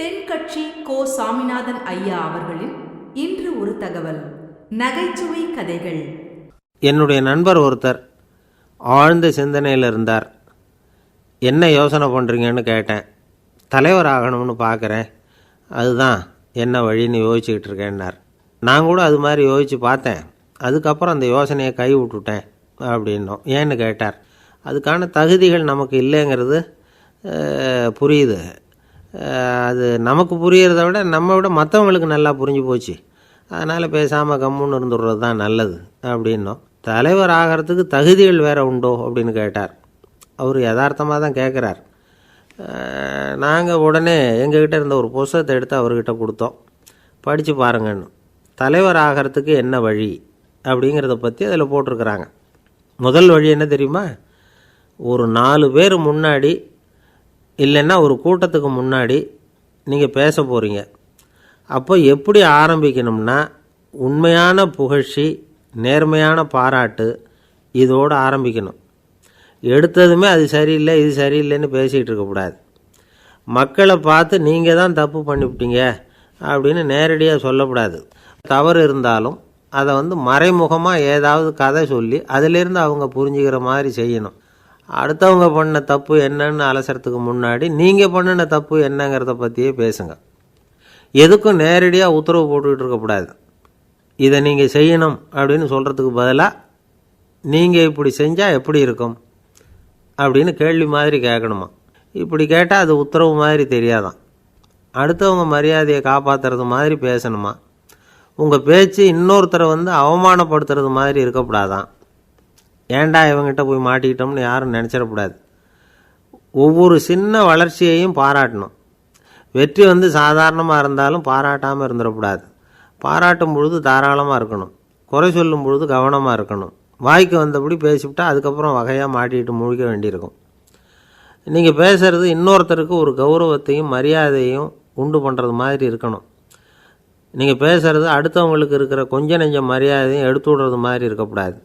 தென்கட்சி கோ சாமிநாதன் ஐயா அவர்களின் இன்று ஒரு தகவல். நகைச்சுவை கதைகள். என்னுடைய நண்பர் ஒருத்தர் ஆழ்ந்த சிந்தனையில் இருந்தார். என்ன யோசனை பண்ணுறீங்கன்னு கேட்டேன். தலைவர் ஆகணும்னு பார்க்குறேன் அதுதான் என்ன வழின்னு யோசிச்சுக்கிட்டு இருக்கேன்னார். நான் கூட அது மாதிரி யோசித்து பார்த்தேன். அதுக்கப்புறம் அந்த யோசனையை கை விட்டுட்டேன் அப்படின்னோம். ஏன்னு கேட்டார். அதுக்கான தகுதிகள் நமக்கு இல்லைங்கிறது புரியுது. அது நமக்கு புரியறத விட நம்ம விட மற்றவங்களுக்கு நல்லா புரிஞ்சு போச்சு. அதனால் பேசாமல் கம்முன்னு இருந்துடுறது தான் நல்லது அப்படின்னோம். தலைவர் ஆகிறதுக்கு தகுதிகள் வேறு உண்டோ அப்படின்னு கேட்டார். அவர் யதார்த்தமாக தான் கேட்குறார் நாங்கள் உடனே எங்ககிட்ட இருந்த ஒரு புஸ்தகத்தை எடுத்து அவர்கிட்ட கொடுத்தோம். படித்து பாருங்கன்னு. தலைவர் ஆகிறதுக்கு என்ன வழி அப்படிங்கிறத பற்றி அதில் போட்டிருக்கிறாங்க. முதல் வழி என்ன தெரியுமா? ஒரு நாலு பேர் முன்னாடி இல்லைன்னா ஒரு கூட்டத்துக்கு முன்னாடி நீங்கள் பேச போகிறீங்க அப்போ எப்படி ஆரம்பிக்கணும்னா உண்மையான புகழ்ச்சி நேர்மையான பாராட்டு இதோடு ஆரம்பிக்கணும். எடுத்ததுமே அது சரியில்லை இது சரியில்லைன்னு பேசிகிட்டு இருக்கக்கூடாது மக்களை பார்த்து நீங்கள் தான் தப்பு பண்ணிவிட்டீங்க அப்படின்னு நேரடியாக சொல்லக்கூடாது. தவறு இருந்தாலும் அதை வந்து மறைமுகமாக ஏதாவது கதை சொல்லி அதிலிருந்து அவங்க புரிஞ்சுக்கிற மாதிரி செய்யணும். அடுத்தவங்க பண்ண தப்பு என்னன்னு அலசறதுக்கு முன்னாடி நீங்கள் பண்ணின தப்பு என்னங்கிறத பற்றியே பேசுங்க. எதுக்கும் நேரடியாக உத்தரவு போட்டுக்கிட்டு இருக்கக்கூடாது இதை நீங்கள் செய்யணும் அப்படின்னு சொல்கிறதுக்கு பதிலாக நீங்கள் இப்படி செஞ்சால் எப்படி இருக்கும்? அப்படின்னு கேள்வி மாதிரி கேட்கணுமா இப்படி கேட்டால் அது உத்தரவு மாதிரி தெரியாதான். அடுத்தவங்க மரியாதையை காப்பாற்றுறது மாதிரி பேசணுமா? உங்கள் பேச்சு இன்னொருத்தரை வந்து அவமானப்படுத்துறது மாதிரி இருக்கக்கூடாதான் ஏன்டா இவங்கிட்ட போய் மாட்டிக்கிட்டோம்னு யாரும் நினச்சிடக்கூடாது. ஒவ்வொரு சின்ன வளர்ச்சியையும் பாராட்டணும். வெற்றி வந்து சாதாரணமாக இருந்தாலும் பாராட்டாமல் இருந்துடக்கூடாது. பாராட்டும் பொழுது தாராளமாக இருக்கணும். குறை சொல்லும் பொழுது கவனமாக இருக்கணும். வாய்க்கு வந்தபடி பேசிவிட்டா அதுக்கப்புறம் வகையாக மாட்டிக்கிட்டு முழிக்க வேண்டியிருக்கும். நீங்கள் பேசுகிறது இன்னொருத்தருக்கு ஒரு கௌரவத்தையும் மரியாதையும் உண்டு பண்ணுறது மாதிரி இருக்கணும். நீங்கள் பேசுகிறது அடுத்தவங்களுக்கு இருக்கிற கொஞ்ச நெஞ்ச மரியாதையும் எடுத்து விடுறது மாதிரி இருக்கக்கூடாது.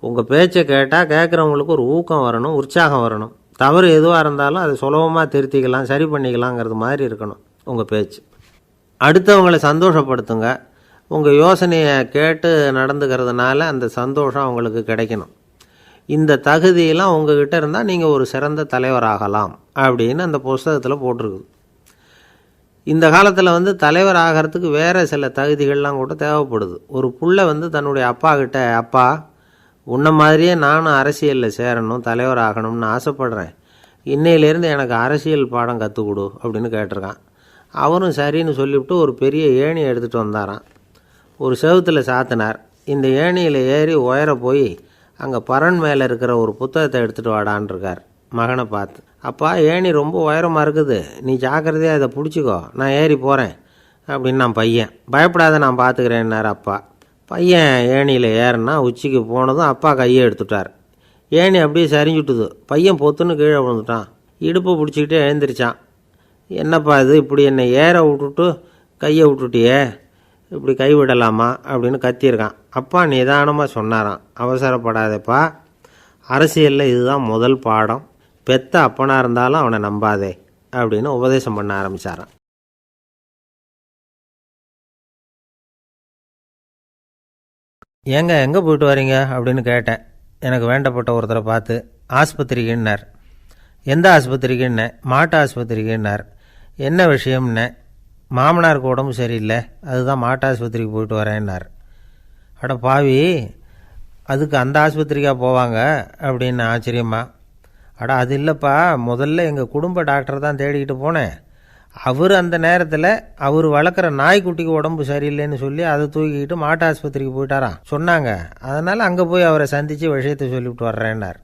உங்கள் பேச்சை கேட்டால் கேட்குறவங்களுக்கு ஒரு ஊக்கம் வரணும் உற்சாகம் வரணும். தவறு எதுவாக இருந்தாலும் அதை சுலபமாக திருத்திக்கலாம் சரி பண்ணிக்கலாங்கிறது மாதிரி இருக்கணும் உங்கள் பேச்சு. அடுத்தவங்களை சந்தோஷப்படுத்துங்க. உங்கள் யோசனையை கேட்டு நடந்துக்கிறதுனால அந்த சந்தோஷம் அவங்களுக்கு கிடைக்கணும். இந்த தகுதியெல்லாம் உங்ககிட்ட இருந்தால் நீங்கள் ஒரு சிறந்த தலைவராகலாம் அப்படின்னு அந்த புஸ்தகத்தில் போட்டிருக்குது. இந்த காலத்தில் வந்து தலைவர் ஆகிறதுக்கு வேறு சில தகுதிகள்லாம் கூட தேவைப்படுது. ஒரு புள்ள வந்து தன்னுடைய அப்பா கிட்ட அப்பா உன்ன மாதிரியே நானும் அரசியலில் சேரணும் தலைவர் ஆகணும்னு ஆசைப்படுறேன். இன்னையிலேருந்து எனக்கு அரசியல் பாடம் கற்றுக் கொடு அப்படின்னு கேட்டிருக்கான். அவரும் சரின்னு சொல்லிவிட்டு ஒரு பெரிய ஏணி எடுத்துகிட்டு வந்தாராம். ஒரு செவுத்தில் சாத்தினார். இந்த ஏணியில் ஏறி உயர போய் அங்கே பரன் மேலே இருக்கிற ஒரு புத்தகத்தை எடுத்துகிட்டு வாடான்னு இருக்கார். மகனை பார்த்து அப்பா ஏணி ரொம்ப உயரமாக இருக்குது. நீ ஜாக்கிரதையாக இதை பிடிச்சிக்கோ. நான் ஏறி போகிறேன் அப்படின்னு நான் பையன். பயப்படாத நான் பார்த்துக்கிறேன்னார் அப்பா. பையன் ஏணியில் ஏறினா உச்சிக்கு போனதும் அப்பா கையை எடுத்துட்டார். ஏணி அப்படியே சரிஞ்சுட்டுது. பையன் பொத்துன்னு கீழே விழுந்துட்டான். இடுப்பை பிடிச்சிக்கிட்டே எழுந்திரிச்சான். என்னப்பா இது? இப்படி என்னை ஏற விட்டுட்டு கையை விட்டுட்டியே? இப்படி கை விடலாமா? அப்படின்னு கத்தியிருக்கான். அப்பா நிதானமாக சொன்னாராம். அவசரப்படாதேப்பா. அரசியலில் இதுதான் முதல் பாடம். பெத்த அப்பனாக இருந்தாலும் அவனை நம்பாதே அப்படின்னு உபதேசம் பண்ண ஆரம்பித்தாரான் ஏங்க எங்கே போயிட்டு வரீங்க? அப்படின்னு கேட்டேன். எனக்கு வேண்டப்பட்ட ஒருத்தரை பார்த்து ஆஸ்பத்திரிக்குன்னார். எந்த ஆஸ்பத்திரிக்குன்னே? மாட்டு ஆஸ்பத்திரிக்குன்னார். என்ன விஷயம்னே? மாமனாருக்கு உடம்பு சரியில்லை. அதுதான் மாட்டு ஆஸ்பத்திரிக்கு போயிட்டு வரேன்னார். அட பாவி அதுக்கு அந்த ஆஸ்பத்திரிக்கா போவாங்க? அப்படின்னு ஆச்சரியமா. அட அது இல்லைப்பா. முதல்ல எங்கள் குடும்ப டாக்டர் தான் தேடிக்கிட்டு போனேன். அவர் அந்த நேரத்தில் அவர் வளர்க்குற நாய்க்குட்டிக்கு உடம்பு சரியில்லைன்னு சொல்லி அதை தூக்கிக்கிட்டு மாட்டு ஆஸ்பத்திரிக்கு போயிட்டாராம். சொன்னாங்க. அதனால் அங்கே போய் அவரை சந்தித்து விஷயத்தை சொல்லிவிட்டு வர்றேன்னார்.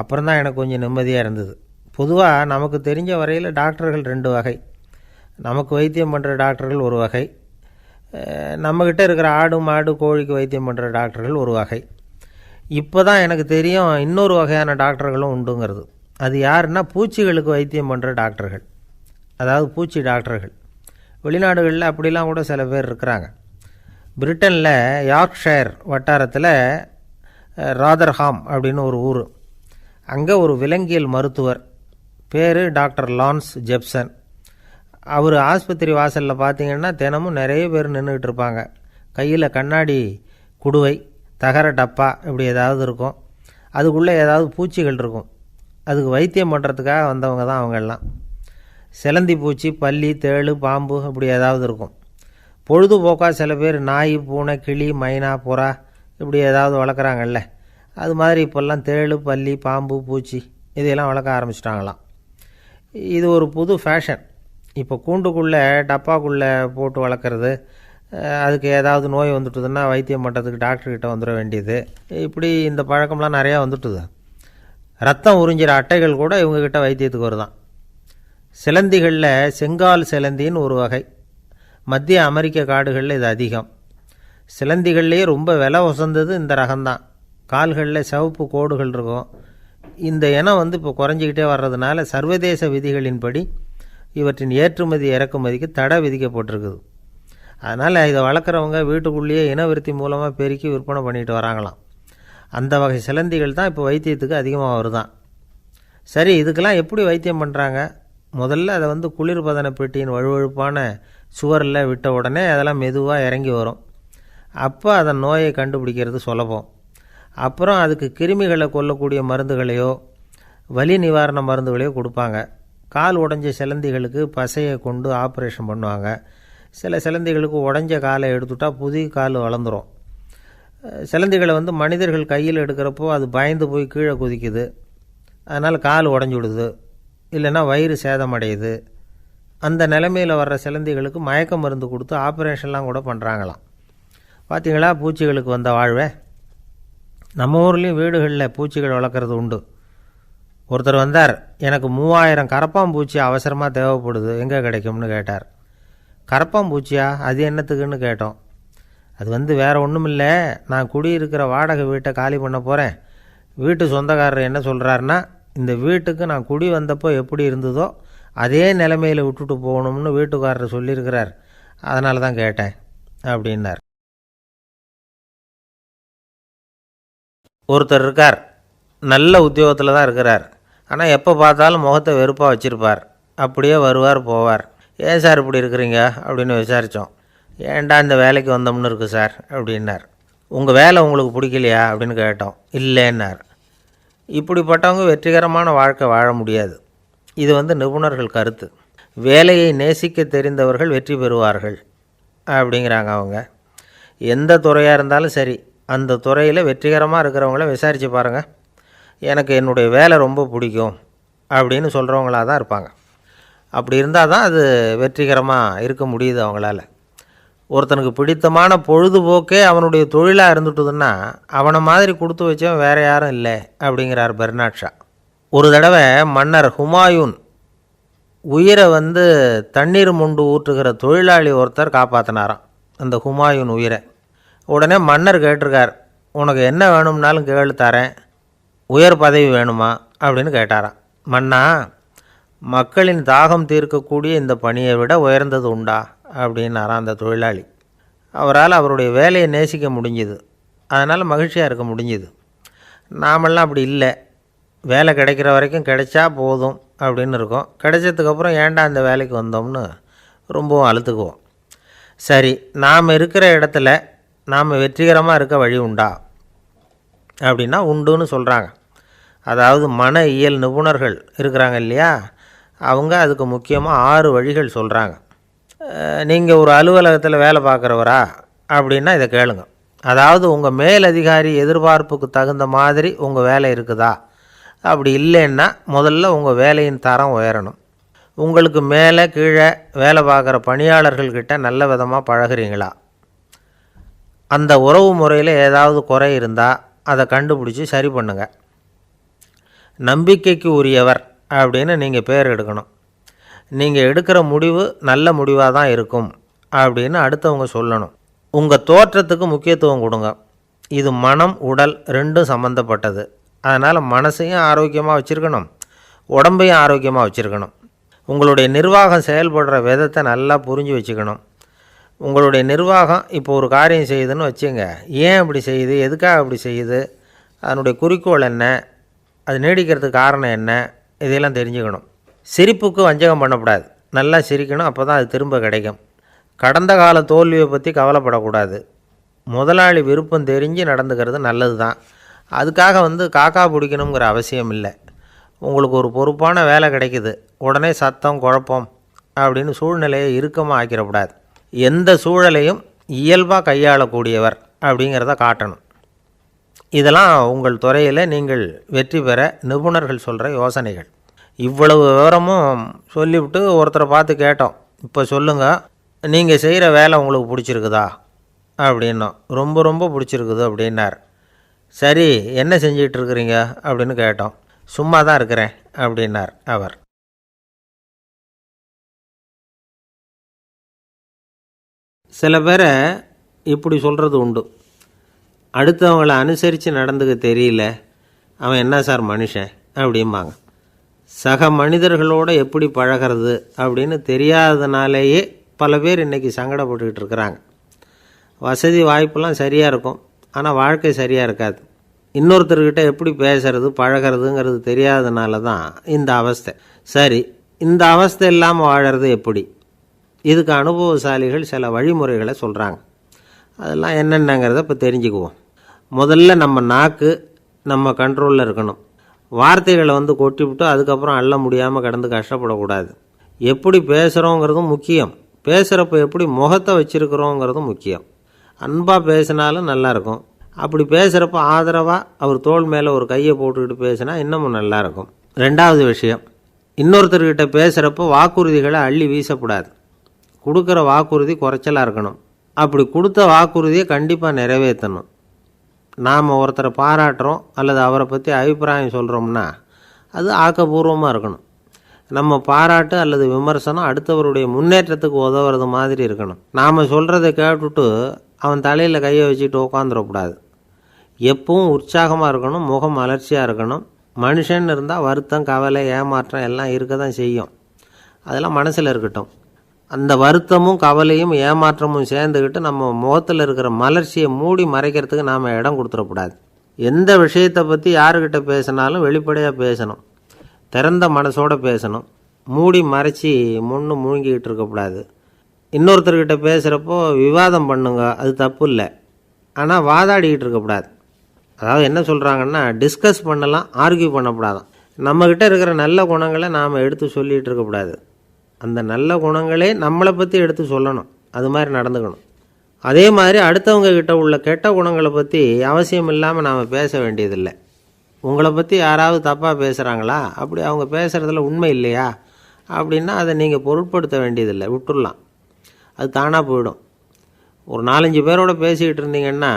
அப்புறம் தான் எனக்கு கொஞ்சம் நிம்மதியாக இருந்தது. பொதுவாக நமக்கு தெரிஞ்ச வரையில் டாக்டர்கள் ரெண்டு வகை. நமக்கு வைத்தியம் பண்ணுற டாக்டர்கள் ஒரு வகை. நம்மக்கிட்ட இருக்கிற ஆடு மாடு கோழிக்கு வைத்தியம் பண்ணுற டாக்டர்கள் ஒரு வகை. இப்போ தான் எனக்கு தெரியும் இன்னொரு வகையான டாக்டர்களும் உண்டுங்கிறது. அது யாருன்னா பூச்சிகளுக்கு வைத்தியம் பண்ணுற டாக்டர்கள். அதாவது பூச்சி டாக்டர்கள். வெளிநாடுகளில் அப்படிலாம் கூட சில பேர் இருக்கிறாங்க. பிரிட்டனில் யார்க்ஷயர் வட்டாரத்தில் ராதர்ஹாம் அப்படின்னு ஒரு ஊர். அங்கே ஒரு விலங்கியல் மருத்துவர். பேர் டாக்டர் லான்ஸ் ஜெப்சன். அவர் ஆஸ்பத்திரி வாசலில் பார்த்தீங்கன்னா தினமும் நிறைய பேர் நின்றுக்கிட்டு இருப்பாங்க. கையில் கண்ணாடி குடுவை தகர டப்பா இப்படி ஏதாவது இருக்கும். அதுக்குள்ளே ஏதாவது பூச்சிகள் இருக்கும். அதுக்கு வைத்தியம் பண்ணுறதுக்காக வந்தவங்க தான் அவங்கெல்லாம் சிலந்தி பூச்சி பல்லி தேளு பாம்பு இப்படி ஏதாவது இருக்கும். பொழுதுபோக்காக சில பேர் நாய் பூனை கிளி மைனா புறா இப்படி ஏதாவது வளர்க்குறாங்கல்ல. அது மாதிரி இப்போல்லாம் தேளு பல்லி பாம்பு பூச்சி இதையெல்லாம் வளர்க்க ஆரம்பிச்சிட்டாங்களாம். இது ஒரு புது ஃபேஷன் இப்போ கூண்டுக்குள்ளே டப்பாக்குள்ளே போட்டு வளர்க்குறது அதுக்கு ஏதாவது நோய் வந்துட்டுதுன்னா வைத்தியம் பண்ணுறதுக்கு டாக்டர்கிட்ட வந்துட வேண்டியது. இப்படி இந்த பழக்கம்லாம் நிறையா வந்துட்டுது. ரத்தம் உறிஞ்சிற அட்டைகள் கூட இவங்கக்கிட்ட வைத்தியத்துக்கு வருதான். சிலந்திகளில் செங்கால் சிலந்தின்னு ஒரு வகை. மத்திய அமெரிக்க காடுகளில் இது அதிகம். சிலந்திகள்லேயே ரொம்ப விலை உசந்தது இந்த ரகம்தான். கால்களில் சிவப்பு கோடுகள் இருக்கும். இந்த இனம் வந்து இப்போ குறைஞ்சிக்கிட்டே வர்றதுனால சர்வதேச விதிகளின்படி இவற்றின் ஏற்றுமதி இறக்குமதிக்கு தடை விதிக்கப்பட்டிருக்குது. அதனால் இதை வளர்க்குறவங்க வீட்டுக்குள்ளேயே இனவிருத்தி மூலமாக பெருக்கி விற்பனை பண்ணிட்டு வராங்களாம். அந்த வகை சிலந்திகள் தான் இப்போ வைத்தியத்துக்கு அதிகமாக வருதான். சரி இதுக்கெல்லாம் எப்படி வைத்தியம் பண்ணுறாங்க முதல்ல அதை வந்து குளிர்பதன பெட்டியின் வழுவழுப்பான சுவரில் விட்ட உடனே அதெல்லாம் மெதுவாக இறங்கி வரும். அப்போ அதன் நோயை கண்டுபிடிக்கிறது சுலபம். அப்புறம் அதுக்கு கிருமிகளை கொல்லக்கூடிய மருந்துகளையோ வலி நிவாரண மருந்துகளையோ கொடுப்பாங்க. கால் உடஞ்ச சிலந்திகளுக்கு பசையை கொண்டு ஆப்ரேஷன் பண்ணுவாங்க. சில சிலந்திகளுக்கு உடஞ்ச காலை எடுத்துட்டால் புதிய கால் வளர்ந்துரும். சிலந்திகளை வந்து மனிதர்கள் கையில் எடுக்கிறப்போ அது பயந்து போய் கீழே குதிக்குது. அதனால் கால் உடஞ்சி விடுது. இல்லைன்னா வயிறு சேதமடையுது. அந்த நிலைமையில் வர்ற சிலந்திகளுக்கு மயக்க மருந்து கொடுத்து ஆப்ரேஷன்லாம் கூட பண்ணுறாங்களாம் பார்த்தீங்களா பூச்சிகளுக்கு வந்த வாழ்வே. நம்ம ஊர்லேயும் வீடுகளில் பூச்சிகள் வளர்க்குறது உண்டு. ஒருத்தர் வந்தார் எனக்கு மூவாயிரம் கரப்பாம்பூச்சி அவசரமாக தேவைப்படுது எங்கே கிடைக்கும்னு கேட்டார். கரப்பாம்பூச்சியா அது என்னத்துக்குன்னு கேட்டோம். அது வந்து வேறு ஒன்றும் இல்லை நான் குடியிருக்கிற வாடகை வீட்டை காலி பண்ண போகிறேன் வீட்டு சொந்தக்காரர் என்ன சொல்கிறாருன்னா இந்த வீட்டுக்கு நான் குடி வந்தப்போ எப்படி இருந்ததோ அதே நிலைமையில் விட்டுட்டு போகணும்னு வீட்டுக்காரர் சொல்லியிருக்கிறார். அதனால தான் கேட்டேன் அப்படின்னார். ஒருத்தர் இருக்கார் நல்ல உத்தியோகத்தில் தான் இருக்கிறார். ஆனால் எப்போ பார்த்தாலும் முகத்தை வெறுப்பாக வச்சுருப்பார். அப்படியே வருவார் போவார். ஏன் சார் இப்படி இருக்கிறீங்க? அப்படின்னு விசாரித்தோம் ஏன்டா இந்த வேலைக்கு வந்தோம்னு இருக்குது சார்? அப்படின்னார். உங்கள் வேலை உங்களுக்கு பிடிக்கலையா? அப்படின்னு கேட்டோம். இல்லைன்னார். இப்படிப்பட்டவங்க வெற்றிகரமான வாழ்க்கை வாழ முடியாது. இது வந்து நிபுணர்கள் கருத்து. வேலையை நேசிக்க தெரிந்தவர்கள் வெற்றி பெறுவார்கள் அப்படிங்கிறாங்க அவங்க. எந்த துறையாக இருந்தாலும் சரி அந்த துறையில் வெற்றிகரமாக இருக்கிறவங்கள விசாரித்து பாருங்கள் எனக்கு என்னுடைய வேலை ரொம்ப பிடிக்கும் அப்படின்னு சொல்கிறவங்களாக தான் இருப்பாங்க. அப்படி இருந்தால் தான் அது வெற்றிகரமாக இருக்க முடியுது அவங்களால. ஒருத்தனுக்கு பிடித்தமான பொழுதுபோக்கே அவனுடைய தொழிலாக இருந்துட்டுதுன்னா அவனை மாதிரி கொடுத்து வச்சவன் வேற யாரும் இல்லை அப்படிங்கிறார் பெர்னாட்ஷா. ஒரு தடவை மன்னர் ஹுமாயூன் உயிரை வந்து தண்ணீர் முண்டு ஊற்றுகிற தொழிலாளி ஒருத்தர் காப்பாற்றினாராம் அந்த ஹுமாயூன் உயிரை. உடனே மன்னர் கேட்டிருக்கார் உனக்கு என்ன வேணும்னாலும் கேளு தரேன் உயர் பதவி வேணுமா? அப்படின்னு கேட்டாராம். மன்னா மக்களின் தாகம் தீர்க்கக்கூடிய இந்த பணியை விட உயர்ந்தது உண்டா? அப்படின்னாராம் அந்த தொழிலாளி. அவரால் அவருடைய வேலையை நேசிக்க முடிஞ்சுது. அதனால் மகிழ்ச்சியாக இருக்க முடிஞ்சுது. நாமெல்லாம் அப்படி இல்லை. வேலை கிடைக்கிற வரைக்கும் கிடைச்சா போதும் அப்படின்னு இருக்கோம். கிடைச்சதுக்கப்புறம் ஏன்டா இந்த வேலைக்கு வந்தோம்னு ரொம்பவும் அழுத்துக்குவோம். சரி நாம் இருக்கிற இடத்துல நாம் வெற்றிகரமாக இருக்க வழி உண்டா? அப்படின்னா உண்டுன்னு சொல்கிறாங்க அதாவது மன இயல் நிபுணர்கள் இருக்கிறாங்க இல்லையா? அவங்க அதுக்கு முக்கியமாக ஆறு வழிகள் சொல்கிறாங்க நீங்கள் ஒரு அலுவலகத்தில் வேலை பார்க்குறவரா அப்படின்னா இதை கேளுங்க. அதாவது உங்கள் மேலதிகாரி எதிர்பார்ப்புக்கு தகுந்த மாதிரி உங்கள் வேலை இருக்குதா? அப்படி இல்லைன்னா முதல்ல உங்கள் வேலையின் தரம் உயரணும். உங்களுக்கு மேலே கீழே வேலை பார்க்குற பணியாளர்கள்கிட்ட நல்ல விதமாக பழகுறீங்களா? அந்த உறவு முறையில் ஏதாவது குறை இருந்தால் அதை கண்டுபிடிச்சி சரி பண்ணுங்கள் நம்பிக்கைக்கு உரியவர் அப்படின்னு நீங்கள் பேர் எடுக்கணும். நீங்கள் எடுக்கிற முடிவு நல்ல முடிவாக தான் இருக்கும் அப்படின்னு அடுத்தவங்க சொல்லணும். உங்கள் தோற்றத்துக்கு முக்கியத்துவம் கொடுங்க. இது மனம் உடல் ரெண்டும் சம்மந்தப்பட்டது அதனால் மனசையும் ஆரோக்கியமாக வச்சுருக்கணும். உடம்பையும் ஆரோக்கியமாக வச்சுருக்கணும். உங்களுடைய நிர்வாகம் செயல்படுற விதத்தை நல்லா புரிஞ்சு வச்சுக்கணும். உங்களுடைய நிர்வாகம் இப்போ ஒரு காரியம் செய்யுதுன்னு வச்சுங்க. ஏன் அப்படி செய்யுது? எதுக்காக அப்படி செய்யுது? அதனுடைய குறிக்கோள் என்ன? அது நீடிக்கிறதுக்கு காரணம் என்ன? இதையெல்லாம் தெரிஞ்சுக்கணும். சிரிப்புக்கு வஞ்சகம் பண்ணக்கூடாது நல்லா சிரிக்கணும் அப்போ தான் அது திரும்ப கிடைக்கும். கடந்த கால தோல்வியை பற்றி கவலைப்படக்கூடாது. முதலாளி விருப்பம் தெரிஞ்சு நடந்துக்கிறது நல்லது தான் அதுக்காக வந்து காக்கா பிடிக்கணுங்கிற அவசியம் இல்லை. உங்களுக்கு ஒரு பொறுப்பான வேலை கிடைக்குது. உடனே சத்தம் குழப்பம் அப்படின்னு சூழ்நிலையை இறுக்கமாக ஆக்கிடக்கூடாது. எந்த சூழலையும் இயல்பாக கையாளக்கூடியவர் அப்படிங்கிறத காட்டணும். இதெல்லாம் உங்கள் துறையில் நீங்கள் வெற்றி பெற நிபுணர்கள் சொல்கிற யோசனைகள். இவ்வளவு விவரமும் சொல்லிவிட்டு ஒருத்தரை பார்த்து கேட்டோம். இப்போ சொல்லுங்கள் நீங்கள் செய்கிற வேலை உங்களுக்கு பிடிச்சிருக்குதா? அப்படின்னோம். ரொம்ப ரொம்ப பிடிச்சிருக்குது அப்படின்னார். சரி என்ன செஞ்சிகிட்ருக்குறீங்க இருக்கிறீங்க அப்படின்னு கேட்டோம். சும்மா தான் இருக்கிறேன் அப்படின்னார் அவர். சில பேரை இப்படி சொல்கிறது உண்டு. அடுத்தவங்களை அனுசரித்து நடந்துக்க தெரியல. அவன் என்ன சார் மனுஷன்? அப்படிம்பாங்க. சக மனிதர்களோட எப்படி பழகிறது அப்படின்னு தெரியாதனாலேயே பல பேர் இன்றைக்கி சங்கடப்பட்டுக்கிட்டு இருக்கிறாங்க. வசதி வாய்ப்பெல்லாம் சரியாக இருக்கும். ஆனால் வாழ்க்கை சரியாக இருக்காது. இன்னொருத்தர்கிட்ட எப்படி பேசுறது பழகிறதுங்கிறது தெரியாததுனால தான் இந்த அவஸ்தை. சரி இந்த அவஸ்தை இல்லாமல் வாழறது எப்படி? இதுக்கு அனுபவசாலிகள் சில வழிமுறைகளை சொல்கிறாங்க அதெல்லாம் என்னென்னங்கிறத இப்போ தெரிஞ்சுக்குவோம். முதல்ல நம்ம நாக்கு நம்ம கண்ட்ரோலில் இருக்கணும். வார்த்தைகளை வந்து கொட்டிவிட்டு அதுக்கப்புறம் அள்ள முடியாமல் கடந்து கஷ்டப்படக்கூடாது. எப்படி பேசுகிறோங்கிறதும் முக்கியம். பேசுகிறப்ப எப்படி முகத்தை வச்சுருக்கிறோங்கிறதும் முக்கியம். அன்பாக பேசினாலும் நல்லாயிருக்கும். அப்படி பேசுகிறப்ப ஆதரவாக அவர் தோல் மேலே ஒரு கையை போட்டுக்கிட்டு பேசினா இன்னமும் நல்லாயிருக்கும். ரெண்டாவது விஷயம் இன்னொருத்தர்கிட்ட பேசுகிறப்ப வாக்குறுதிகளை அள்ளி வீசக்கூடாது. கொடுக்குற வாக்குறுதி குறைச்சலாக இருக்கணும். அப்படி கொடுத்த வாக்குறுதியை கண்டிப்பாக நிறைவேற்றணும். நாம் ஒருத்தரை பாராட்டுறோம் அல்லது அவரை பற்றி அபிப்பிராயம் சொல்கிறோம்னா அது ஆக்கப்பூர்வமாக இருக்கணும். நம்ம பாராட்டு அல்லது விமர்சனம் அடுத்தவருடைய முன்னேற்றத்துக்கு உதவுறது மாதிரி இருக்கணும். நாம் சொல்கிறத கேட்டுட்டு அவன் தலையில் கையை வச்சுட்டு உட்காந்துடக்கூடாது எப்பவும் உற்சாகமாக இருக்கணும் முகம் அலர்ச்சியாக இருக்கணும். மனுஷன் இருந்தால் வருத்தம் கவலை ஏமாற்றம் எல்லாம் இருக்க தான் செய்யும். அதெல்லாம் மனசில் இருக்கட்டும். அந்த வருத்தமும் கவலையும் ஏமாற்றமும் சேர்ந்துக்கிட்டு நம்ம முகத்தில் இருக்கிற மலர்ச்சியை மூடி மறைக்கிறதுக்கு நாம் இடம் கொடுத்துடக்கூடாது. எந்த விஷயத்தை பற்றி யாருக்கிட்ட பேசினாலும் வெளிப்படையாக பேசணும். திறந்த மனசோட பேசணும். மூடி மறைச்சி முன்னு மூழ்கிக்கிட்டு இருக்கக்கூடாது. இன்னொருத்தர்கிட்ட பேசுகிறப்போ விவாதம் பண்ணுங்க அது தப்பு இல்லை. ஆனால் வாதாடிக்கிட்டு இருக்கக்கூடாது. அதாவது என்ன சொல்கிறாங்கன்னா டிஸ்கஸ் பண்ணலாம் ஆர்கியூ பண்ணக்கூடாதான். நம்மக்கிட்ட இருக்கிற நல்ல குணங்களை நாம் எடுத்து சொல்லிகிட்டு இருக்கக்கூடாது. அந்த நல்ல குணங்களே நம்மளை பற்றி எடுத்து சொல்லணும். அது மாதிரி நடந்துக்கணும். அதே மாதிரி அடுத்தவங்க கிட்ட உள்ள கெட்ட குணங்களை பற்றி அவசியம் இல்லாமல் நாம் பேச வேண்டியதில்லை. உங்களை பற்றி யாராவது தப்பாக பேசுகிறாங்களா அப்படி அவங்க பேசுகிறதுல உண்மை இல்லையா? அப்படின்னா அதை நீங்கள் பொருட்படுத்த வேண்டியதில்லை. விட்டுடலாம் அது தானாக போயிடும். ஒரு நாலஞ்சு பேரோட பேசிக்கிட்டு இருந்தீங்கன்னா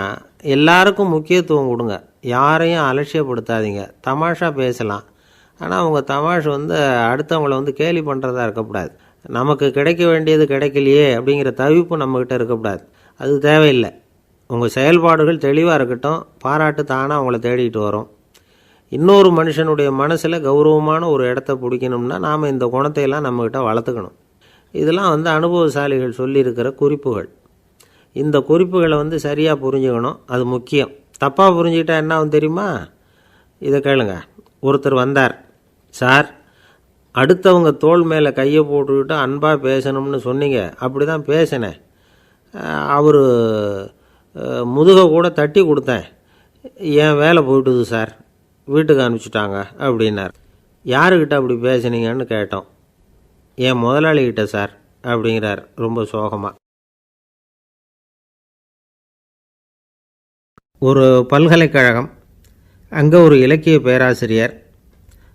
எல்லாருக்கும் முக்கியத்துவம் கொடுங்க. யாரையும் அலட்சியப்படுத்தாதீங்க. தமாஷா பேசலாம். ஆனால் அவங்க தமாஷ் வந்து அடுத்தவங்கள வந்து கேலி பண்ணுறதா இருக்கக்கூடாது. நமக்கு கிடைக்க வேண்டியது கிடைக்கலையே அப்படிங்கிற தவிப்பு நம்மக்கிட்ட இருக்கக்கூடாது. அது தேவையில்லை. உங்கள் செயல்பாடுகள் தெளிவாக இருக்கட்டும். பாராட்டு தானாக அவங்கள தேடிட்டு வரும். இன்னொரு மனுஷனுடைய மனசில் கௌரவமான ஒரு இடத்த பிடிக்கணும்னா நாம் இந்த குணத்தையெல்லாம் நம்மக்கிட்ட வளர்த்துக்கணும். இதெல்லாம் வந்து அனுபவசாலிகள் சொல்லியிருக்கிற குறிப்புகள். இந்த குறிப்புகளை வந்து சரியாக புரிஞ்சுக்கணும். அது முக்கியம். தப்பாக புரிஞ்சுக்கிட்டா என்ன ஆகும் தெரியுமா? இதை கேளுங்க. ஒருத்தர் வந்தார். சார் அடுத்தவங்க தோள் மேலே கையை போட்டுக்கிட்டு அன்பாக பேசணும்னு சொன்னீங்க. அப்படி தான் பேசினேன் அவர் முதுகை கூட தட்டி கொடுத்தேன். என் வேலை போயிட்டுது சார். வீட்டுக்கு அனுப்பிச்சிட்டாங்க அப்படின்னார். யாருக்கிட்ட அப்படி பேசுனீங்கன்னு கேட்டோம். என் முதலாளிகிட்ட சார் அப்படிங்கிறார். ரொம்ப சோகமாக ஒரு பல்கலைக்கழகம் அங்கே ஒரு இலக்கிய பேராசிரியர்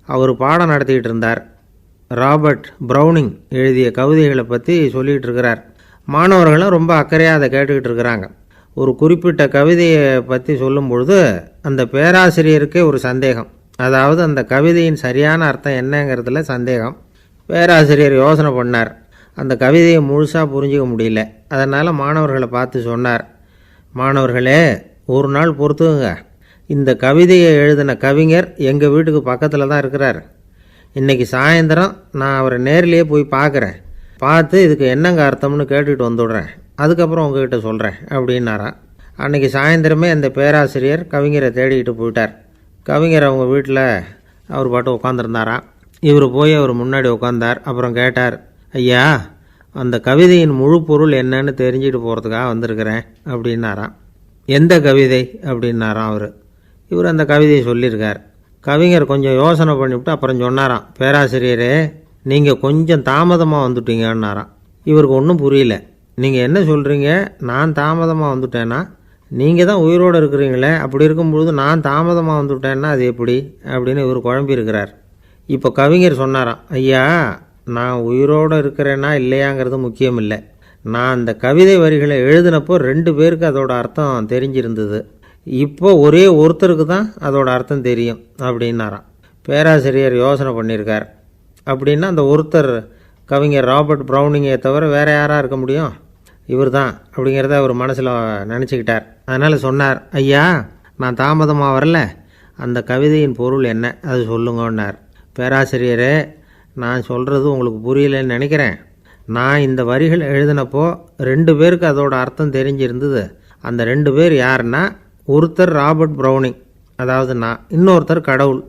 அவர் பாடம் நடத்திக்கிட்டு இருந்தார். ராபர்ட் ப்ரௌனிங் எழுதிய கவிதைகளை பற்றி சொல்லிகிட்டு இருக்கிறார். மாணவர்களும் ரொம்ப அக்கறையாக அதை கேட்டுக்கிட்டு இருக்கிறாங்க. ஒரு குறிப்பிட்ட கவிதையை பற்றி சொல்லும் பொழுது அந்த பேராசிரியருக்கே ஒரு சந்தேகம். அதாவது அந்த கவிதையின் சரியான அர்த்தம் என்னங்கிறதுல சந்தேகம். பேராசிரியர் யோசனை பண்ணார். அந்த கவிதையை முழுசாக புரிஞ்சிக்க முடியல. அதனால் மாணவர்களை பார்த்து சொன்னார். மாணவர்களே ஒரு நாள் பொறுத்துங்க இந்த கவிதையை எழுதின கவிஞர் எங்கள் வீட்டுக்கு பக்கத்தில் தான் இருக்கிறார். இன்றைக்கி சாயந்தரம் நான் அவரை நேர்லேயே போய் பார்க்குறேன் பார்த்து இதுக்கு என்னங்க அர்த்தம்னு கேட்டுட்டு வந்துவிடுறேன் அதுக்கப்புறம் உங்ககிட்ட சொல்கிறேன் அப்படின்னாராம் அன்றைக்கி சாயந்தரமே அந்த பேராசிரியர் கவிஞரை தேடிக்கிட்டு போயிட்டார். கவிஞர் அவங்க வீட்டில் அவர் பாட்டு உட்காந்துருந்தாராம் இவர் போய் அவர் முன்னாடி உட்காந்தார் அப்புறம் கேட்டார் ஐயா அந்த கவிதையின் முழு பொருள் என்னன்னு தெரிஞ்சுட்டு போகிறதுக்காக வந்திருக்கிறேன். அப்படின்னாராம் எந்த கவிதை? அப்படின்னாராம் அவர். இவர் அந்த கவிதையை சொல்லியிருக்கார். கவிஞர் கொஞ்சம் யோசனை பண்ணிவிட்டு அப்புறம் சொன்னாராம் பேராசிரியரே நீங்கள் கொஞ்சம் தாமதமாக வந்துட்டீங்கன்னாராம். இவருக்கு ஒன்றும் புரியல. நீங்கள் என்ன சொல்கிறீங்க நான் தாமதமாக வந்துட்டேன்னா நீங்கள் தான் உயிரோடு இருக்கிறீங்களே அப்படி இருக்கும்பொழுது நான் தாமதமாக வந்துவிட்டேன்னா அது எப்படி? அப்படின்னு இவர் குழம்பி இருக்கிறார் இப்போ கவிஞர் சொன்னாராம் ஐயா நான் உயிரோடு இருக்கிறேன்னா இல்லையாங்கிறது முக்கியம் இல்லை நான் அந்த கவிதை வரிகளை எழுதினப்போ ரெண்டு பேருக்கு அதோட அர்த்தம் தெரிஞ்சிருந்தது. இப்போ ஒரே ஒருத்தருக்கு தான் அதோட அர்த்தம் தெரியும் அப்படின்னாராம். பேராசிரியர் யோசனை பண்ணியிருக்கார். அப்படின்னா அந்த ஒருத்தர் கவிஞர் ராபர்ட் ப்ரௌனிங்கை தவிர வேறு யாராக இருக்க முடியும்? இவர் தான் அப்படிங்கிறத அவர் மனசில் நினச்சிக்கிட்டார். அதனால் சொன்னார் ஐயா நான் தாமதமாக வரல. அந்த கவிதையின் பொருள் என்ன? அது சொல்லுங்கன்னார். பேராசிரியரே நான் சொல்கிறது உங்களுக்கு புரியலன்னு நினைக்கிறேன். நான் இந்த வரிகள் எழுதினப்போ ரெண்டு பேருக்கு அதோட அர்த்தம் தெரிஞ்சிருந்தது. அந்த ரெண்டு பேர் யாருன்னா ஒருத்தர் ராபர்ட் ப்ரௌனிங் அதாவது நான் இன்னொருத்தர் கடவுள்.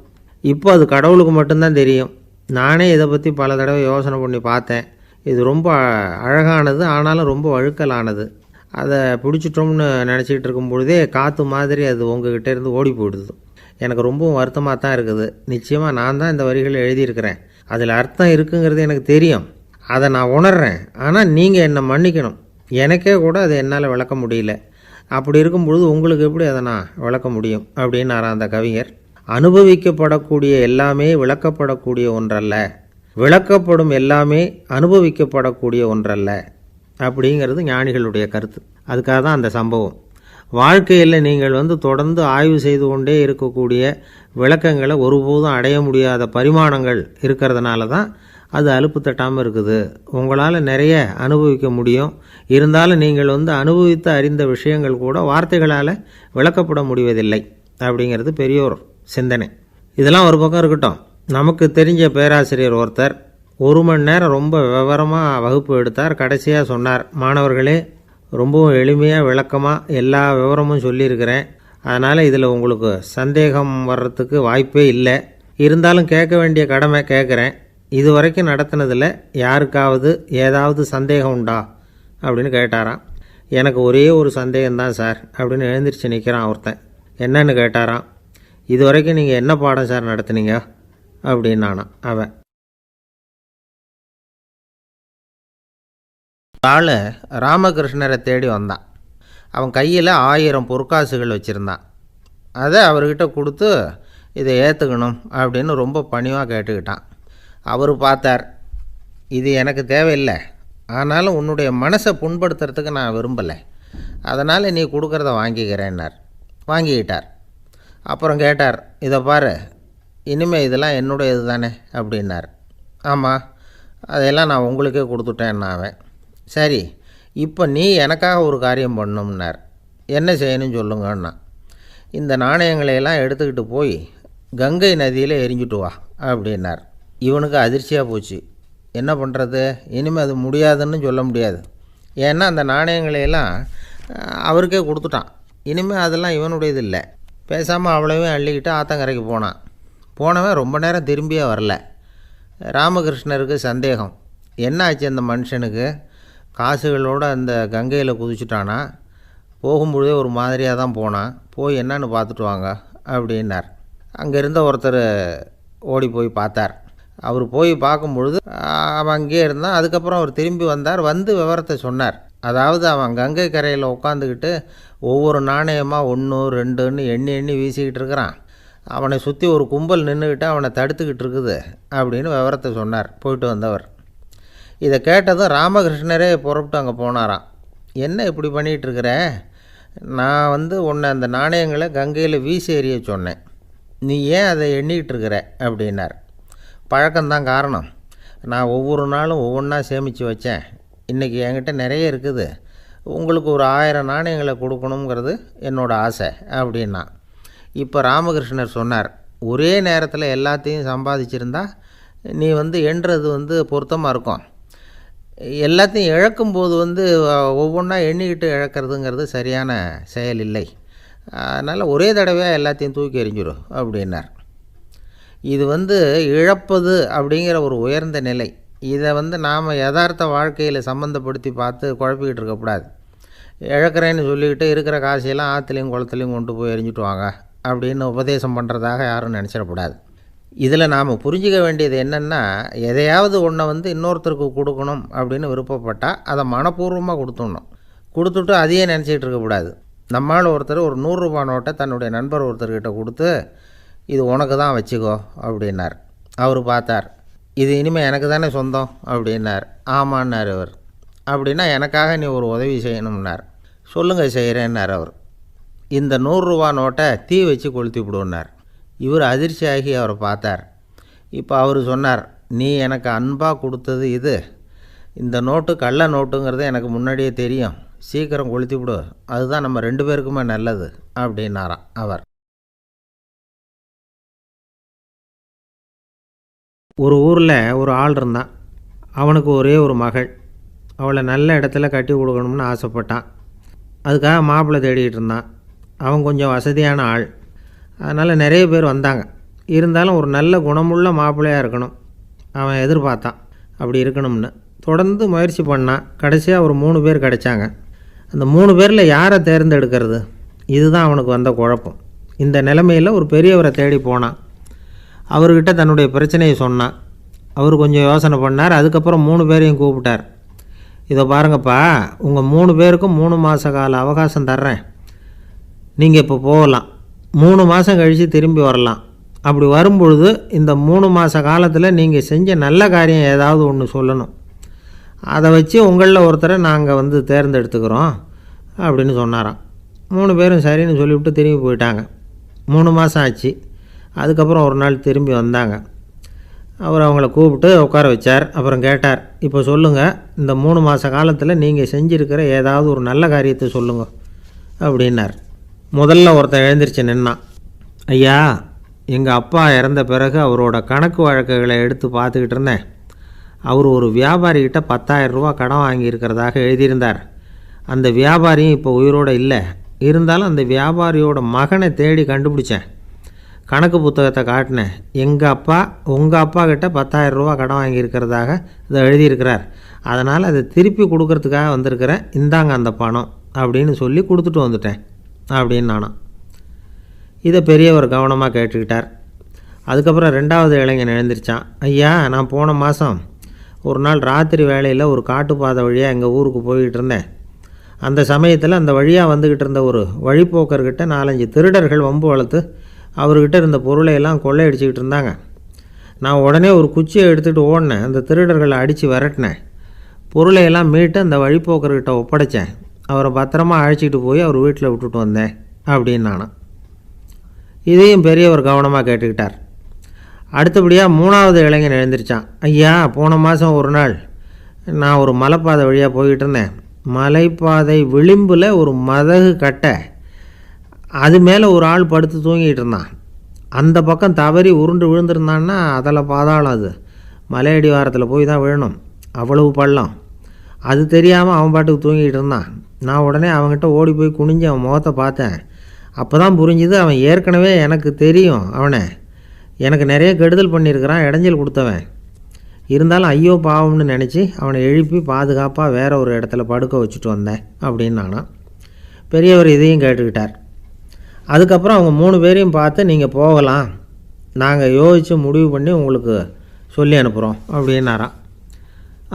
இப்போ அது கடவுளுக்கு மட்டும்தான் தெரியும். நானே இதை பற்றி பல தடவை யோசனை பண்ணி பார்த்தேன். இது ரொம்ப அழகானது ஆனாலும் ரொம்ப வழுக்கலானது. அதை பிடிச்சிட்டோம்னு நினச்சிக்கிட்டு இருக்கும் பொழுதே காற்று மாதிரி அது உங்ககிட்ட இருந்து ஓடி போயிடுது. எனக்கு ரொம்பவும் வருத்தமாக தான் இருக்குது. நிச்சயமாக நான் தான் இந்த வரிகளை எழுதியிருக்கிறேன். அதில் அர்த்தம் இருக்குங்கிறது எனக்கு தெரியும். அதை நான் உணர்றேன். ஆனால் நீங்கள் என்னை மன்னிக்கணும். எனக்கே கூட அதை என்னால் விளக்க முடியல. அப்படி இருக்கும் பொழுது உங்களுக்கு எப்படி அதை நான் விளக்க முடியும்? அப்படின்னாராம் அந்த கவிஞர். அனுபவிக்கப்படக்கூடிய எல்லாமே விளக்கப்படக்கூடிய ஒன்றல்ல. விளக்கப்படும் எல்லாமே அனுபவிக்கப்படக்கூடிய ஒன்றல்ல. அப்படிங்கிறது ஞானிகளுடைய கருத்து. அதுக்காக தான் அந்த சம்பவம். வாழ்க்கையில் நீங்கள் வந்து தொடர்ந்து ஆய்வு செய்து கொண்டே இருக்கக்கூடிய விளக்கங்களை ஒருபோதும் அடைய முடியாத பரிமாணங்கள் இருக்கிறதுனால தான் அது அலுப்பு தட்டாமல் இருக்குது. உங்களால் நிறைய அனுபவிக்க முடியும். இருந்தாலும் நீங்கள் வந்து அனுபவித்து அறிந்த விஷயங்கள் கூட வார்த்தைகளால் விளக்கப்பட முடிவதில்லை. அப்படிங்கிறது பெரியோர் சிந்தனை. இதெல்லாம் ஒரு பக்கம் இருக்கட்டும். நமக்கு தெரிஞ்ச பேராசிரியர் ஒருத்தர் ஒரு மணி நேரம் ரொம்ப விவரமாக வகுப்பு எடுத்தார் கடைசியாக சொன்னார் மாணவர்களே ரொம்பவும் எளிமையாக விளக்கமாக எல்லா விவரமும் சொல்லியிருக்கிறேன். அதனால் இதில் உங்களுக்கு சந்தேகம் வர்றதுக்கு வாய்ப்பே இல்லை. இருந்தாலும் கேட்க வேண்டிய கடமை கேட்குறேன். இது வரைக்கும் நடத்தினதில் யாருக்காவது ஏதாவது சந்தேகம் உண்டா? அப்படின்னு கேட்டாராம். எனக்கு ஒரே ஒரு சந்தேகம்தான் சார் அப்படின்னு எழுந்திரிச்சு நிற்கிறான் ஒருத்தன். என்னன்னு கேட்டாராம். இது வரைக்கும் நீங்கள் என்ன பாடம் சார் நடத்துனீங்க? அப்படின்னானான் அவன். ஆள் ராமகிருஷ்ணரை தேடி வந்தான். அவன் கையில் ஆயிரம் பொற்காசுகள் வச்சுருந்தான். அதை அவர்கிட்ட கொடுத்து இதை ஏற்றுக்கணும் அப்படின்னு ரொம்ப பணிவாக கேட்டுக்கிட்டான். அவர் பார்த்தார். இது எனக்கு தேவையில்லை. ஆனாலும் உன்னுடைய மனசை புண்படுத்துறதுக்கு நான் விரும்பலை. அதனால் நீ கொடுக்குறத வாங்கிக்கிறேன்னார். வாங்கிக்கிட்டார். அப்புறம் கேட்டார் இதை பாரு இனிமேல் இதெல்லாம் என்னுடையது தானே? அப்படின்னார். ஆமாம் அதையெல்லாம் நான் உங்களுக்கே கொடுத்துட்டேன் அவன் சரி இப்போ நீ எனக்காக ஒரு காரியம் பண்ணும்னார். என்ன செய்யணும்னு சொல்லுங்கன்னா இந்த நாணயங்களையெல்லாம் எடுத்துக்கிட்டு போய் கங்கை நதியில் எரிஞ்சுட்டு வா அப்படின்னார். இவனுக்கு அதிர்ச்சியாக போச்சு. என்ன பண்ணுறது இனிமேல் அது முடியாதுன்னு சொல்ல முடியாது. ஏன்னா அந்த நாணயங்களையெல்லாம் அவருக்கே கொடுத்துட்டான். இனிமேல் அதெல்லாம் இவனுடையது இல்லை. பேசாமல் அவ்வளவையும் அள்ளிக்கிட்டு ஆத்தங்கரைக்கு போனான். போனவன் ரொம்ப நேரம் திரும்பியே வரல. ராமகிருஷ்ணருக்கு சந்தேகம். என்ன ஆச்சு அந்த மனுஷனுக்கு? காசுகளோடு அந்த கங்கையில் குதிச்சுட்டானா? போகும்பொழுதே ஒரு மாதிரியாக தான் போனான். போய் என்னன்னு பார்த்துட்டு வாங்க அப்படின்னார். அங்கே இருந்த ஒருத்தர் ஓடி போய் பார்த்தார். அவர் போய் பார்க்கும்பொழுது அவன் அங்கேயே இருந்தான். அதுக்கப்புறம் அவர் திரும்பி வந்தார். வந்து விவரத்தை சொன்னார். அதாவது அவன் கங்கை கரையில் உட்காந்துக்கிட்டு ஒவ்வொரு நாணயமாக ஒன்று ரெண்டுன்னு எண்ணி எண்ணி வீசிக்கிட்டு இருக்கிறான். அவனை சுற்றி ஒரு கும்பல் நின்றுக்கிட்டு அவனை தடுத்துக்கிட்டு இருக்குது அப்படின்னு விவரத்தை சொன்னார். போயிட்டு வந்தவர். இதை கேட்டதும் ராமகிருஷ்ணரே புறப்பட்டு அங்கே போனாராம். என்ன இப்படி பண்ணிகிட்டு இருக்கிற? நான் வந்து உன்னை அந்த நாணயங்களை கங்கையில் வீசி எறிய சொன்னேன். நீ ஏன் அதை எண்ணிக்கிட்டு இருக்கிற? அப்படின்னார். பழக்கம்தான் காரணம். நான் ஒவ்வொரு நாளும் ஒவ்வொன்றா சேமித்து வச்சேன். இன்றைக்கி என்கிட்ட நிறைய இருக்குது. உங்களுக்கு ஒரு ஆயிரம் நாணயங்களை கொடுக்கணுங்கிறது என்னோடய ஆசை அப்படின்னா. இப்போ ராமகிருஷ்ணர் சொன்னார் ஒரே நேரத்தில் எல்லாத்தையும் சம்பாதிச்சிருந்தா நீ வந்து எண்ணுறது வந்து பொருத்தமாக இருக்கும். எல்லாத்தையும் இழக்கும்போது வந்து ஒவ்வொன்றா எண்ணிக்கிட்டு இழக்கிறதுங்கிறது சரியான செயல் இல்லை. அதனால் ஒரே தடவையாக எல்லாத்தையும் தூக்கி எறிஞ்சிடும் அப்படின்னார். இது வந்து இழப்பது அப்படிங்கிற ஒரு உயர்ந்த நிலை. இதை வந்து நாம் யதார்த்த வாழ்க்கையில் சம்மந்தப்படுத்தி பார்த்து குழப்பிக்கிட்டு இருக்கக்கூடாது. இழக்கிறேன்னு சொல்லிக்கிட்டு இருக்கிற காசையெல்லாம் ஆற்றுலையும் குளத்துலையும் கொண்டு போய் எரிஞ்சிட்டு வாங்க அப்படின்னு உபதேசம் பண்ணுறதாக யாரும் நினச்சிடக்கூடாது. இதில் நாம் புரிஞ்சிக்க வேண்டியது என்னென்னா எதையாவது ஒன்றை வந்து இன்னொருத்தருக்கு கொடுக்கணும் அப்படின்னு விருப்பப்பட்டால் அதை மனப்பூர்வமாக கொடுத்துடணும். கொடுத்துட்டு அதையே நினச்சிக்கிட்டு இருக்கக்கூடாது. நம்மால் ஒருத்தர் ஒரு நூறுரூபா நோட்டை தன்னுடைய நண்பர் ஒருத்தர்கிட்ட கொடுத்து இது உனக்கு தான் வச்சுக்கோ அப்படின்னார். அவர் பார்த்தார். இது இனிமேல் எனக்கு தானே சொந்தம் அப்படின்னார். ஆமான்னார் அவர். அப்படின்னா எனக்காக நீ ஒரு உதவி செய்யணும்னார். சொல்லுங்கள் செய்கிறேன்னார் அவர். இந்த நூறுரூவா நோட்டை தீ வச்சு கொளுத்தி விடுன்னார். இவர் அதிர்ச்சியாகி அவரை பார்த்தார். இப்போ அவர் சொன்னார் நீ எனக்கு அன்பாக கொடுத்தது இது. இந்த நோட்டு கள்ள நோட்டுங்கிறது எனக்கு முன்னாடியே தெரியும். சீக்கிரம் கொளுத்தி விடு. அதுதான் நம்ம ரெண்டு பேருக்குமே நல்லது அப்படின்னாராம் அவர். ஒரு ஊரில் ஒரு ஆள் இருந்தான். அவனுக்கு ஒரே ஒரு மகள். அவளை நல்ல இடத்துல கட்டி கொடுக்கணும்னு ஆசைப்பட்டான். அதுக்காக மாப்பிள்ளை தேடிக்கிட்டு இருந்தான். அவன் கொஞ்சம் வசதியான ஆள். அதனால் நிறைய பேர் வந்தாங்க. இருந்தாலும் ஒரு நல்ல குணமுள்ள மாப்பிள்ளையாக இருக்கணும். அவன் எதிர்பார்த்தான். அப்படி இருக்கணும்னு. தொடர்ந்து முயற்சி பண்ணான். கடைசியாக ஒரு மூணு பேர் கிடைச்சாங்க. அந்த மூணு பேரில் யாரை தேர்ந்தெடுக்கிறது? இதுதான் அவனுக்கு வந்த குழப்பம். இந்த நிலைமையில் ஒரு பெரியவரை தேடி போனான். அவர்கிட்ட தன்னுடைய பிரச்சனையை சொன்னான். அவர் கொஞ்சம் யோசனை பண்ணார். அதுக்கப்புறம் மூணு பேரையும் கூப்பிட்டார். இதை பாருங்கப்பா உங்கள் மூணு பேருக்கும் மூணு மாத கால அவகாசம் தர்றேன். நீங்கள் இப்போ போகலாம். மூணு மாதம் கழித்து திரும்பி வரலாம். அப்படி வரும்பொழுது இந்த மூணு மாத காலத்தில் நீங்கள் செஞ்ச நல்ல காரியம் ஏதாவது ஒன்று சொல்லணும். அதை வச்சு உங்களில் ஒருத்தரை நாங்கள் வந்து தேர்ந்தெடுத்துக்கிறோம் அப்படின்னு சொன்னாராம். மூணு பேரும் சரின்னு சொல்லிவிட்டு திரும்பி போயிட்டாங்க. மூணு மாதம் ஆச்சு. அதுக்கப்புறம் ஒரு நாள் திரும்பி வந்தாங்க. அவர் அவங்கள கூப்பிட்டு உட்கார வச்சார். அப்புறம் கேட்டார் இப்போ சொல்லுங்கள் இந்த மூணு மாத காலத்தில் நீங்கள் செஞ்சுருக்கிற ஏதாவது ஒரு நல்ல காரியத்தை சொல்லுங்கள் அப்படின்னார். முதல்ல ஒருத்தன் எழுந்திரிச்சு நின்னான். ஐயா எங்கள் அப்பா இறந்த பிறகு அவரோட கணக்கு வழக்குகளை எடுத்து பார்த்துக்கிட்டு இருந்தேன். அவர் ஒரு வியாபாரிகிட்ட பத்தாயிரம் ரூபா கடன் வாங்கியிருக்கிறதாக எழுதியிருந்தார். அந்த வியாபாரியும் இப்போ உயிரோடு இல்லை. இருந்தாலும் அந்த வியாபாரியோட மகனை தேடி கண்டுபிடிச்சேன். கணக்கு புத்தகத்தை காட்டினேன். எங்கள் அப்பா உங்கள் அப்பா கிட்ட பத்தாயிரம் ரூபா கடன் வாங்கியிருக்கிறதாக இதை எழுதியிருக்கிறார். அதனால் அதை திருப்பி கொடுக்கறதுக்காக வந்திருக்கிறேன். இந்தாங்க அந்த பணம் அப்படின்னு சொல்லி கொடுத்துட்டு வந்துட்டேன் அப்படின்னு நானும். இதை பெரியவர் கவனமாக கேட்டுக்கிட்டார். அதுக்கப்புறம் ரெண்டாவது இளைஞன் எழுந்திரிச்சான். ஐயா நான் போன மாதம் ஒரு நாள் ராத்திரி வேலையில் ஒரு காட்டுப்பாதை வழியாக எங்கள் ஊருக்கு போய்கிட்டு இருந்தேன். அந்த சமயத்தில் அந்த வழியாக வந்துக்கிட்டு இருந்த ஒரு வழிப்போக்கர்கிட்ட நாலஞ்சு திருடர்கள் வம்பு வளர்த்து அவர்கிட்ட இருந்த பொருளை எல்லாம் கொள்ளையடிச்சிக்கிட்டு இருந்தாங்க. நான் உடனே ஒரு குச்சியை எடுத்துகிட்டு ஓடினேன். அந்த திருடர்களை அடித்து விரட்டினேன். பொருளை எல்லாம் மீட்டு அந்த வழிப்போக்கர்கிட்ட ஒப்படைச்சேன். அவரை பத்திரமா அழைச்சிக்கிட்டு போய் அவர் வீட்டில் விட்டுட்டு வந்தேன் அப்படின்னு நானும் இதையும் பெரியவர் கவனமாக கேட்டுக்கிட்டார். அடுத்தபடியாக மூணாவது இளைஞன் எழுந்திரிச்சான். ஐயா போன மாதம் ஒரு நாள் நான் ஒரு மலைப்பாதை வழியாக போய்கிட்டு இருந்தேன். மலைப்பாதை விளிம்பில் ஒரு மதகு கட்டை அது மேலே ஒரு ஆள் படுத்து தூங்கிட்டு இருந்தான். அந்த பக்கம் தவறி உருண்டு விழுந்திருந்தான்னா அதில் பாதாளம் அது. மலையடி வாரத்தில் போய் தான் விழணும். அவ்வளவு பள்ளம். அது தெரியாமல் அவன் பாட்டுக்கு தூங்கிட்டு இருந்தான். நான் உடனே அவன்கிட்ட ஓடி போய் குனிஞ்சு அவன் முகத்தை பார்த்தேன். அப்போ தான் புரிஞ்சுது அவன் ஏற்கனவே எனக்கு தெரியும் அவனை. எனக்கு நிறைய கெடுதல் பண்ணியிருக்கிறான் இடைஞ்சல் கொடுத்தவன். இருந்தாலும் ஐயோ பாவம்னு நினச்சி அவனை எழுப்பி பாதுகாப்பாக வேற ஒரு இடத்துல படுக்க வச்சுட்டு வந்தேன் அப்படின்னு பெரியவர் இதையும் கேட்டுக்கிட்டார். அதுக்கப்புறம் அவங்க மூணு பேரையும் பார்த்து நீங்கள் போகலாம். நாங்கள் யோசித்து முடிவு பண்ணி உங்களுக்கு சொல்லி அனுப்புகிறோம் அப்படின்னாராம்.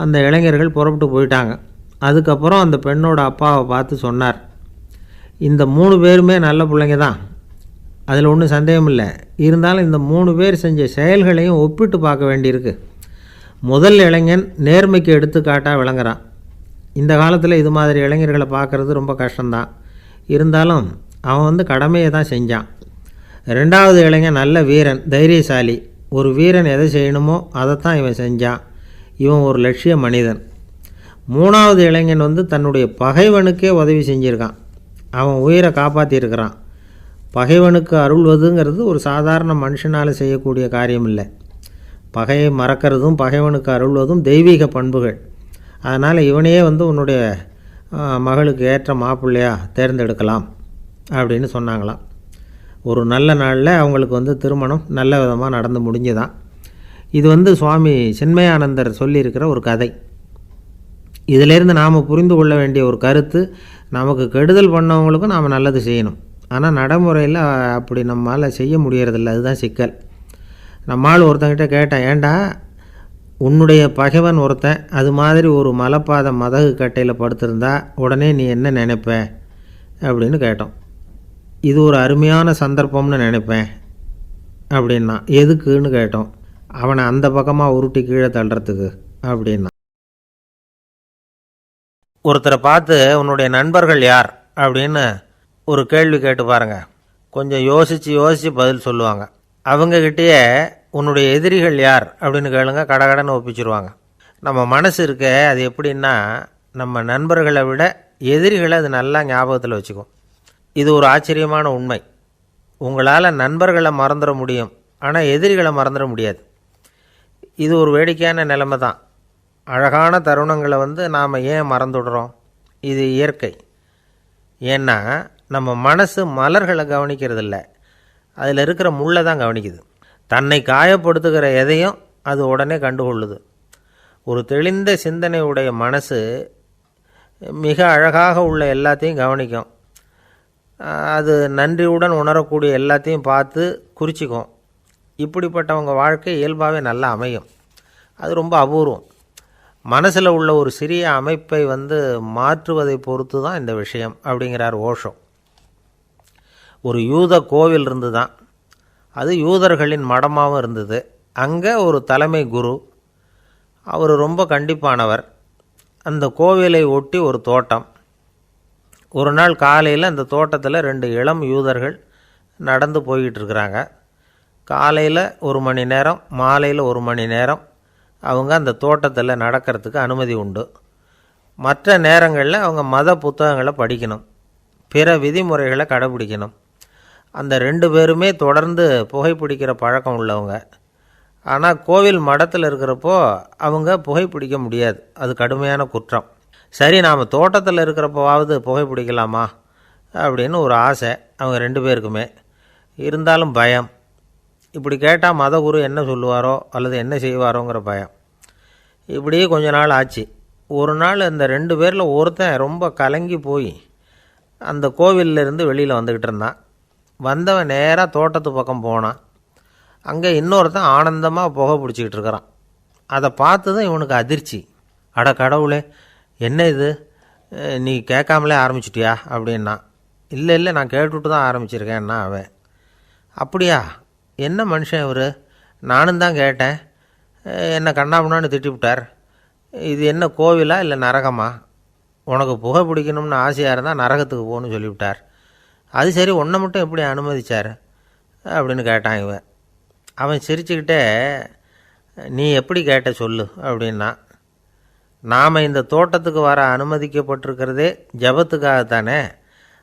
அந்த இளைஞர்கள் புறப்பட்டு போயிட்டாங்க. அதுக்கப்புறம் அந்த பெண்ணோட அப்பாவை பார்த்து சொன்னார் இந்த மூணு பேருமே நல்ல பிள்ளைங்க தான் அதில் ஒன்றும் சந்தேகம் இல்லை இருந்தாலும் இந்த மூணு பேர் செஞ்ச செயல்களையும் ஒப்பிட்டு பார்க்க வேண்டியிருக்கு. முதல் இளைஞன் நேர்மைக்கு எடுத்துக்காட்டாக விளங்குறான். இந்த காலத்தில் இது மாதிரி இளைஞர்களை பார்க்குறது ரொம்ப கஷ்டம்தான். இருந்தாலும் அவன் வந்து கடமையை தான் செஞ்சான். ரெண்டாவது இளைஞன் நல்ல வீரன் தைரியசாலி. ஒரு வீரன் எதை செய்யணுமோ அதைத்தான் இவன் செஞ்சான். இவன் ஒரு லட்சிய மனிதன். மூணாவது இளைஞன் வந்து தன்னுடைய பகைவனுக்கே உதவி செஞ்சுருக்கான். அவன் உயிரை காப்பாற்றியிருக்கிறான் பகைவனுக்கு அருள்வதுங்கிறது ஒரு சாதாரண மனுஷனால் செய்யக்கூடிய காரியம் இல்லை பகையை மறக்கிறதும் பகைவனுக்கு அருள்வதும் தெய்வீக பண்புகள். அதனால் இவனையே வந்து உன்னுடைய மகளுக்கு ஏற்ற மாப்பிள்ளையாக தேர்ந்தெடுக்கலாம். அப்படின்னு சொன்னாங்களாம். ஒரு நல்ல நாளில் அவங்களுக்கு வந்து திருமணம் நல்ல விதமாக நடந்து முடிஞ்சுதான். இது வந்து சுவாமி சின்மயானந்தர் சொல்லியிருக்கிற ஒரு கதை. இதிலேருந்து நாம் புரிந்து கொள்ள வேண்டிய ஒரு கருத்து நமக்கு கெடுதல் பண்ணவங்களுக்கும் நாம் நல்லது செய்யணும். ஆனால் நடைமுறையில் அப்படி நம்மால் செய்ய முடியறதில்ல. அதுதான் சிக்கல். நம்மால் ஒருத்தங்கிட்ட கேட்டேன் ஏண்டா உன்னுடைய பகைவன் ஒருத்தன் அது மாதிரி ஒரு மலைப்பாத மதகு கட்டையில் படுத்திருந்தா உடனே நீ என்ன நினைப்ப? அப்படின்னு கேட்டோம். இது ஒரு அருமையான சந்தர்ப்பம்னு நினைப்பேன். அப்படின்னா எதுக்குன்னு கேட்டோம். அவனை அந்த பக்கமாக உருட்டி கீழே தள்ளுறதுக்கு அப்படின்னா. ஒருத்தரை பார்த்து உன்னுடைய நண்பர்கள் யார்? அப்படின்னு ஒரு கேள்வி கேட்டு பாருங்க. கொஞ்சம் யோசித்து யோசித்து பதில் சொல்லுவாங்க. அவங்கக்கிட்டேயே உன்னுடைய எதிரிகள் யார்? அப்படின்னு கேளுங்க. கடகடன்னு ஒப்பிச்சிருவாங்க. நம்ம மனசு இருக்க அது எப்படின்னா நம்ம நண்பர்களை விட எதிரிகளை அது நல்லா ஞாபகத்தில் வச்சுக்கும். இது ஒரு ஆச்சரியமான உண்மை. உங்களால் நண்பர்களை மறந்துட முடியும். ஆனால் எதிரிகளை மறந்துட முடியாது. இது ஒரு வேடிக்கையான நிலைமை தான் அழகான தருணங்களை வந்து நாம் ஏன் மறந்துடுறோம்? இது இயற்கை. ஏன்னா நம்ம மனசு மலர்களை கவனிக்கிறதில்ல. அதில் இருக்கிற முள்ளை தான் கவனிக்குது. தன்னை காயப்படுத்துகிற எதையும் அது உடனே கண்டுகொள்ளுது. ஒரு தெளிந்த சிந்தனை உடைய மனசு மிக அழகாக உள்ள எல்லாத்தையும் கவனிக்கும். அது நன்றியுடன் உணரக்கூடிய எல்லாத்தையும் பார்த்து குறிச்சிக்கும். இப்படிப்பட்டவங்க வாழ்க்கை இயல்பாகவே நல்லா அமையும். அது ரொம்ப அபூர்வம். மனசில் உள்ள ஒரு சிறிய அமைப்பை வந்து மாற்றுவதை பொறுத்து தான் இந்த விஷயம் அப்படிங்கிறார் ஓஷோ. ஒரு யூத கோவில் இருந்து தான் அது யூதர்களின் மடமாகவும் இருந்தது. அங்கே ஒரு தலைமை குரு. அவர் ரொம்ப கண்டிப்பானவர். அந்த கோவிலை ஒட்டி ஒரு தோட்டம். ஒரு நாள் காலையில் அந்த தோட்டத்தில் ரெண்டு இளம் யூதர்கள் நடந்து போய்கிட்டு இருக்கிறாங்க காலையில் ஒரு மணி நேரம் மாலையில் ஒரு மணி நேரம் அவங்க அந்த தோட்டத்தில் நடக்கிறதுக்கு அனுமதி உண்டு. மற்ற நேரங்களில் அவங்க மத புத்தகங்களை படிக்கணும். பிற விதிமுறைகளை கடைபிடிக்கணும். அந்த ரெண்டு பேருமே தொடர்ந்து புகைப்பிடிக்கிற பழக்கம் உள்ளவங்க. ஆனால் கோவில் மடத்தில் இருக்கிறப்போ அவங்க புகைப்பிடிக்க முடியாது. அது கடுமையான குற்றம். சரி நாம் தோட்டத்தில் இருக்கிறப்போவாவது புகைப்பிடிக்கலாமா அப்படின்னு ஒரு ஆசை அவங்க ரெண்டு பேருக்குமே. இருந்தாலும் பயம். இப்படி கேட்டால் மதகுரு என்ன சொல்லுவாரோ அல்லது என்ன செய்வாரோங்கிற பயம். இப்படியே கொஞ்ச நாள் ஆச்சு. ஒரு நாள் இந்த ரெண்டு பேரில் ஒருத்தன் ரொம்ப கலங்கி போய் அந்த கோவிலிருந்து இருந்து வெளியில் வந்துக்கிட்டு இருந்தான். வந்தவன் நேராக தோட்டத்து பக்கம் போனான். அங்கே இன்னொருத்தன் ஆனந்தமாக புகை பிடிச்சிக்கிட்டு இருக்கிறான். அதை பார்த்து தான் இவனுக்கு அதிர்ச்சி. அட கடவுளே என்ன இது? நீ கேட்காமலே ஆரம்பிச்சிட்டியா? அப்படின்னா இல்லை இல்லை நான் கேட்டுவிட்டு தான் ஆரம்பிச்சிருக்கேன்னா அவன். அப்படியா? என்ன மனுஷன் இவர்? நானும் தான் கேட்டேன். என்னை என்ன திட்டிவிட்டார் இது என்ன கோவிலா இல்லை நரகமா? உனக்கு புகை பிடிக்கணும்னு ஆசையாக இருந்தால் நரகத்துக்கு போகணும்னு சொல்லிவிட்டார் அது சரி உன்னை மட்டும் எப்படி அனுமதிச்சார்? அப்படின்னு கேட்டான் இவன். அவன் சிரிச்சுக்கிட்டே நீ எப்படி கேட்ட சொல்லு? அப்படின்னா நாம் இந்த தோட்டத்துக்கு வர அனுமதிக்கப்பட்டிருக்கிறதே ஜபத்துக்காகத்தானே?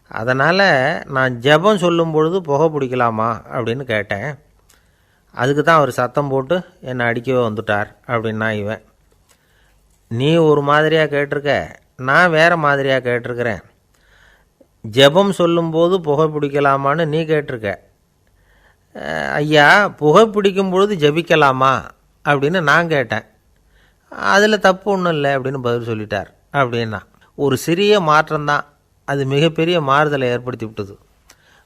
அதனால் நான் ஜெபம் சொல்லும் பொழுது புகை பிடிக்கலாமா அப்படின்னு கேட்டேன். அதுக்கு தான் அவர் சத்தம் போட்டு என்னை அடிக்கவே வந்துட்டார் அப்படின்னா இவன். நீ ஒரு மாதிரியாக கேட்டிருக்க நான் வேறு மாதிரியாக கேட்டிருக்கிறேன். ஜெபம் சொல்லும்போது புகை பிடிக்கலாமான்னு நீ கேட்டிருக்க. ஐயா புகை பிடிக்கும் பொழுது ஜெபிக்கலாமா அப்படின்னு நான் கேட்டேன். அதில் தப்பு ஒன்றும் இல்லை அப்படின்னு பதில் சொல்லிட்டார். அப்படின்னா ஒரு சிறிய மாற்றம்தான் அது மிகப்பெரிய மாறுதலை ஏற்படுத்தி விட்டது.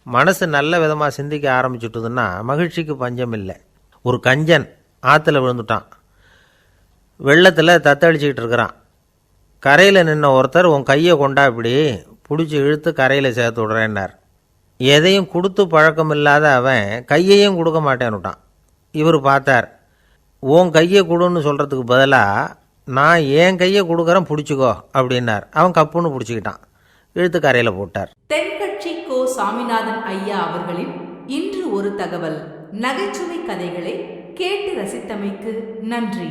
மனசு நல்ல விதமாக சிந்திக்க ஆரம்பிச்சுட்டுதுன்னா மகிழ்ச்சிக்கு பஞ்சம் இல்லை. ஒரு கஞ்சன் ஆற்றுல விழுந்துட்டான். வெள்ளத்தில் தத்தளிச்சுக்கிட்டு இருக்கிறான். கரையில் நின்ன ஒருத்தர் உன் கையை கொண்டா இப்படி பிடிச்சி இழுத்து கரையில் சேர்த்து விடுறேன்னார். எதையும் கொடுத்து பழக்கம் இல்லாத அவன் கையையும் கொடுக்க மாட்டேன்னுட்டான். இவர் பார்த்தார் உன் கையை கொடுன்னு சொல்கிறதுக்கு பதிலாக நான் என் கையை கொடுக்குறேன் பிடிச்சிக்கோ அப்படின்னார். அவன் கப்புன்னு பிடிச்சிக்கிட்டான். இழுத்து கரையில் போட்டார். தென்கட்சி கோ சாமிநாதன் ஐயா அவர்களின் இன்று ஒரு தகவல். நகைச்சுவை கதைகளை கேட்டு ரசித்தமைக்கு நன்றி.